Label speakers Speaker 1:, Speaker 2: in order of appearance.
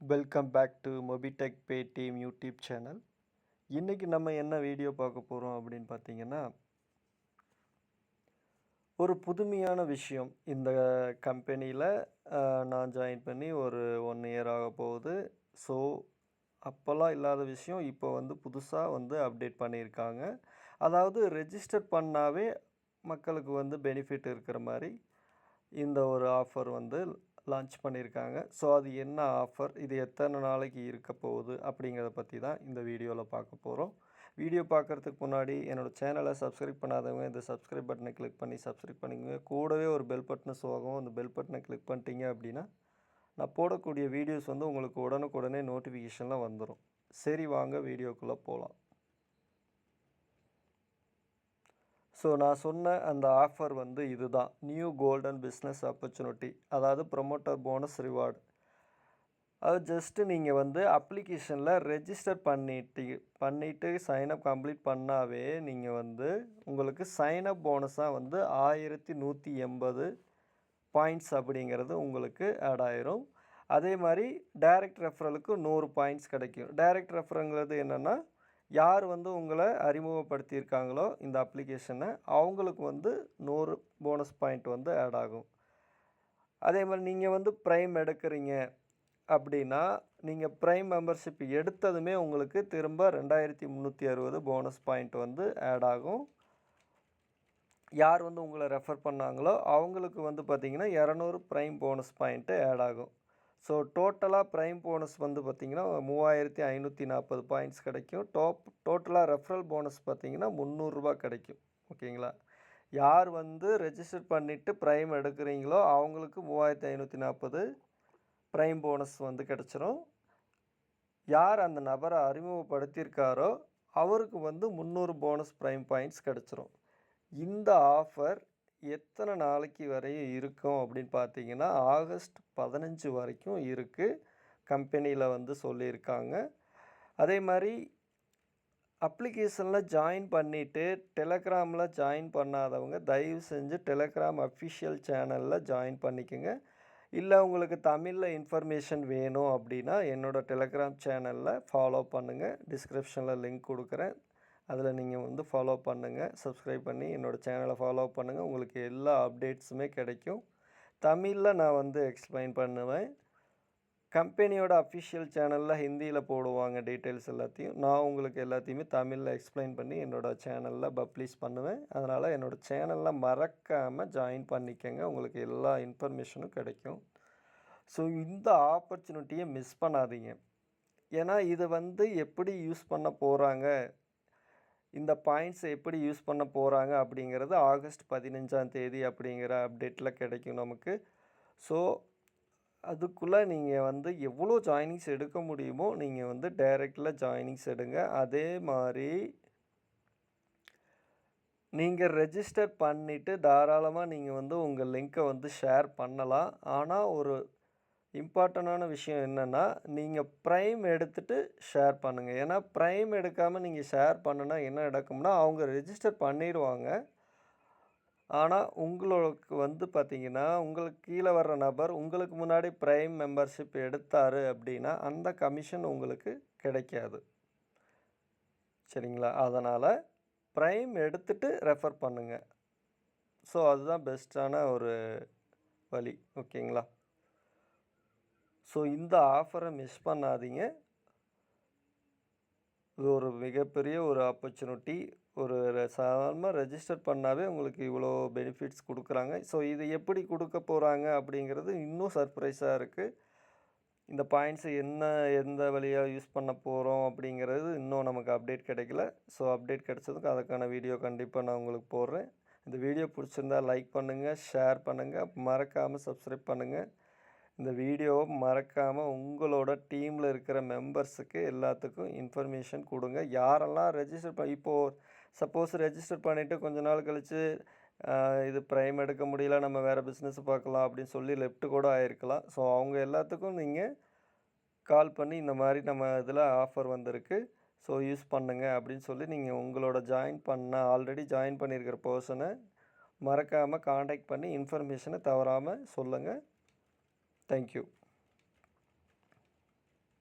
Speaker 1: Welcome back to Mobitech Pay team YouTube channel இன்றைக்கி நம்ம என்ன வீடியோ பார்க்க போகிறோம் அப்படின்னு பார்த்தீங்கன்னா ஒரு புதுமையான விஷயம். இந்த கம்பெனியில் நான் ஜாயின் பண்ணி ஒரு ஒன் இயர் ஆக போகுது. ஸோ அப்போல்லாம் இல்லாத விஷயம் இப்போ வந்து புதுசாக வந்து அப்டேட் பண்ணியிருக்காங்க. அதாவது ரெஜிஸ்டர் பண்ணாவே மக்களுக்கு வந்து பெனிஃபிட் இருக்கிற மாதிரி இந்த ஒரு ஆஃபர் வந்து லான்ச் பண்ணியிருக்காங்க. ஸோ அது என்ன ஆஃபர் இது எத்தனை நாளைக்கு இருக்க போகுது அப்படிங்கிறத பற்றி தான் இந்த வீடியோவில் பார்க்க போகிறோம் வீடியோ பார்க்குறதுக்கு முன்னாடி என்னோடய சேனலை சப்ஸ்கிரைப் பண்ணாதவங்க இந்த சப்ஸ்கிரைப் பட்டனை கிளிக் பண்ணி சப்ஸ்கிரைப் பண்ணிக்கோங்க. கூடவே ஒரு பெல் பட்டனை சோகம் அந்த பெல் பட்டனை கிளிக் பண்ணிட்டீங்க அப்படின்னா நான் போடக்கூடிய வீடியோஸ் வந்து உங்களுக்கு உடனுக்குடனே நோட்டிஃபிகேஷனில் வந்துடும் சரி வாங்க வீடியோக்குள்ளே போகலாம் ஸோ நான் சொன்ன அந்த ஆஃபர் வந்து இதுதான். நியூ கோல்டன் பிஸ்னஸ் ஆப்பர்ச்சுனிட்டி அதாவது ப்ரொமோட்டர் போனஸ் ரிவார்டு அது ஜஸ்ட்டு நீங்கள் வந்து அப்ளிகேஷனில் ரெஜிஸ்டர் பண்ணிட்டு பண்ணிவிட்டு சைனப் கம்ப்ளீட் பண்ணாவே நீங்கள் வந்து உங்களுக்கு சைனப் போனஸாக வந்து ஆயிரத்தி நூற்றி எண்பது பாயிண்ட்ஸ் அப்படிங்கிறது உங்களுக்கு ஆட் ஆயிரும். அதே மாதிரி டைரக்ட் ரெஃபரலுக்கு நூறு பாயிண்ட்ஸ் கிடைக்கும். டைரக்ட் ரெஃபருங்கிறது என்னென்னா யார் வந்து உங்களை அறிமுகப்படுத்தியிருக்காங்களோ இந்த அப்ளிகேஷனை அவங்களுக்கு வந்து நூறு போனஸ் பாயிண்ட் வந்து ஆட் ஆகும். அதே மாதிரி நீங்கள் வந்து ப்ரைம் எடுக்கிறீங்க அப்படின்னா நீங்கள் ப்ரைம் மெம்பர்ஷிப் எடுத்ததுமே உங்களுக்கு திரும்ப ரெண்டாயிரத்தி முந்நூற்றி அறுபது போனஸ் பாயிண்ட் வந்து ஆட் ஆகும். யார் வந்து உங்களை ரெஃபர் பண்ணாங்களோ அவங்களுக்கு வந்து பார்த்திங்கன்னா இரநூறு ப்ரைம் போனஸ் பாயிண்ட்டு ஆட் ஆகும். ஸோ டோட்டலாக ப்ரைம் போனஸ் வந்து பார்த்திங்கன்னா மூவாயிரத்தி ஐநூற்றி நாற்பது பாயிண்ட்ஸ் கிடைக்கும். டோப் டோட்டலாக ரெஃபரல் போனஸ் பார்த்திங்கன்னா முந்நூறுரூபா கிடைக்கும். ஓகேங்களா? யார் வந்து ரெஜிஸ்டர் பண்ணிவிட்டு ப்ரைம் எடுக்கிறீங்களோ அவங்களுக்கு மூவாயிரத்தி ஐநூற்றி நாற்பது ப்ரைம் போனஸ் வந்து கிடச்சிரும். யார் அந்த நபரை அறிமுகப்படுத்தியிருக்காரோ அவருக்கு வந்து முந்நூறு போனஸ் ப்ரைம் பாயிண்ட்ஸ் கிடச்சிரும். இந்த ஆஃபர் எத்தனை நாளைக்கு வரையும் இருக்கும் அப்படின்னு பார்த்தீங்கன்னா ஆகஸ்ட் பதினஞ்சு வரைக்கும் இருக்குது கம்பெனியில் வந்து சொல்லியிருக்காங்க. அதே மாதிரி அப்ளிகேஷனில் ஜாயின் பண்ணிவிட்டு டெலகிராமில் ஜாயின் பண்ணாதவங்க தயவு செஞ்சு டெலகிராம் அஃபிஷியல் சேனலில் ஜாயின் பண்ணிக்கோங்க. இல்லை உங்களுக்கு தமிழில் இன்ஃபர்மேஷன் வேணும் அப்படின்னா என்னோடய டெலகிராம் சேனலில் ஃபாலோ பண்ணுங்கள் டிஸ்கிரிப்ஷனில் லிங்க் கொடுக்குறேன். அதில் நீங்கள் வந்து ஃபாலோ பண்ணுங்கள் சப்ஸ்கிரைப் பண்ணி என்னோடய சேனலை ஃபாலோ பண்ணுங்கள் உங்களுக்கு எல்லா அப்டேட்ஸுமே கிடைக்கும். தமிழில் நான் வந்து எக்ஸ்பிளைன் பண்ணுவேன். கம்பெனியோட அஃபிஷியல் சேனலில் ஹிந்தியில் போடுவாங்க டீட்டெயில்ஸ் எல்லாத்தையும். நான் உங்களுக்கு எல்லாத்தையுமே தமிழில் எக்ஸ்பிளைன் பண்ணி என்னோடய சேனலில் பப்ளிஷ் பண்ணுவேன். அதனால் என்னோடய சேனலில் மறக்காமல் ஜாயின் பண்ணிக்கோங்க. உங்களுக்கு எல்லா இன்ஃபர்மேஷனும் கிடைக்கும். ஸோ இந்த ஆப்பர்ச்சுனிட்டியை மிஸ் பண்ணாதீங்க. ஏன்னா இதை வந்து எப்படி யூஸ் பண்ண போகிறாங்க இந்த பாயிண்ட்ஸை எப்படி யூஸ் பண்ண போகிறாங்க அப்படிங்கிறது ஆகஸ்ட் பதினஞ்சாம் தேதி அப்படிங்கிற அப்டேட்டில் கிடைக்கும் நமக்கு. ஸோ அதுக்குள்ளே நீங்கள் வந்து எவ்வளோ ஜாயினிங்ஸ் எடுக்க முடியுமோ நீங்கள் வந்து டைரெக்டில் ஜாயினிங்ஸ் எடுங்க. அதே மாதிரி நீங்கள் ரெஜிஸ்டர் பண்ணிவிட்டு தாராளமாக நீங்கள் வந்து உங்கள் லிங்க்கை வந்து ஷேர் பண்ணலாம். ஆனால் ஒரு இம்பார்ட்டண்டான விஷயம் என்னென்னா நீங்கள் ப்ரைம் எடுத்துகிட்டு ஷேர் பண்ணுங்கள் ஏன்னா ப்ரைம் எடுக்காமல் நீங்கள் ஷேர் பண்ணுனா என்ன நடக்கும்னா அவங்க ரெஜிஸ்டர் பண்ணிடுவாங்க. ஆனால் உங்களுக்கு வந்து பார்த்திங்கன்னா உங்களுக்கு கீழே வர்ற நபர் உங்களுக்கு முன்னாடி ப்ரைம் மெம்பர்ஷிப் எடுத்தார் அப்படின்னா அந்த கமிஷன் உங்களுக்கு கிடைக்காது. சரிங்களா? அதனால் ப்ரைம் எடுத்துகிட்டு ரெஃபர் பண்ணுங்கள் ஸோ அதுதான் பெஸ்ட்டான ஒரு வழி. ஓகேங்களா ஸோ இந்த ஆஃபரை மிஸ் பண்ணாதீங்க. இது ஒரு மிகப்பெரிய ஒரு ஆப்பர்ச்சுனிட்டி ஒரு சாதாரணமாக ரெஜிஸ்டர் பண்ணாவே உங்களுக்கு இவ்வளோ பெனிஃபிட்ஸ் கொடுக்குறாங்க. ஸோ இது எப்படி கொடுக்க போகிறாங்க அப்படிங்கிறது இன்னும் சர்ப்ரைஸாக இருக்குது இந்த பாயிண்ட்ஸை என்ன எந்த வழியாக யூஸ் பண்ண போகிறோம் அப்படிங்கிறது இன்னும் நமக்கு அப்டேட் கிடைக்கல. ஸோ அப்டேட் கிடைச்சதுக்கு அதுக்கான வீடியோ கண்டிப்பாக நான் உங்களுக்கு போடுறேன். இந்த வீடியோ பிடிச்சிருந்தால் லைக் பண்ணுங்கள் ஷேர் பண்ணுங்கள் மறக்காமல் சப்ஸ்கிரைப் பண்ணுங்கள் இந்த வீடியோவை மறக்காமல் உங்களோட டீமில் இருக்கிற மெம்பர்ஸுக்கு எல்லாத்துக்கும் இன்ஃபர்மேஷன் கொடுங்க. யாரெல்லாம் ரெஜிஸ்டர் ப இப்போது சப்போஸ் ரெஜிஸ்டர் பண்ணிவிட்டு கொஞ்ச நாள் கழித்து இது ப்ரைம் எடுக்க முடியல நம்ம வேறு பிஸ்னஸ் பார்க்கலாம் அப்படின்னு சொல்லி லெஃப்ட்டு கூட ஆகிருக்கலாம் ஸோ அவங்க எல்லாத்துக்கும் நீங்கள் கால் பண்ணி இந்த மாதிரி நம்ம இதில் ஆஃபர் வந்திருக்கு. ஸோ யூஸ் பண்ணுங்கள் அப்படின்னு சொல்லி நீங்கள் உங்களோட ஜாயின் பண்ண ஆல்ரெடி ஜாயின் பண்ணியிருக்கிற பர்சனை மறக்காமல் காண்டாக்ட் பண்ணி இன்ஃபர்மேஷனை தவறாமல் சொல்லுங்கள் Thank you.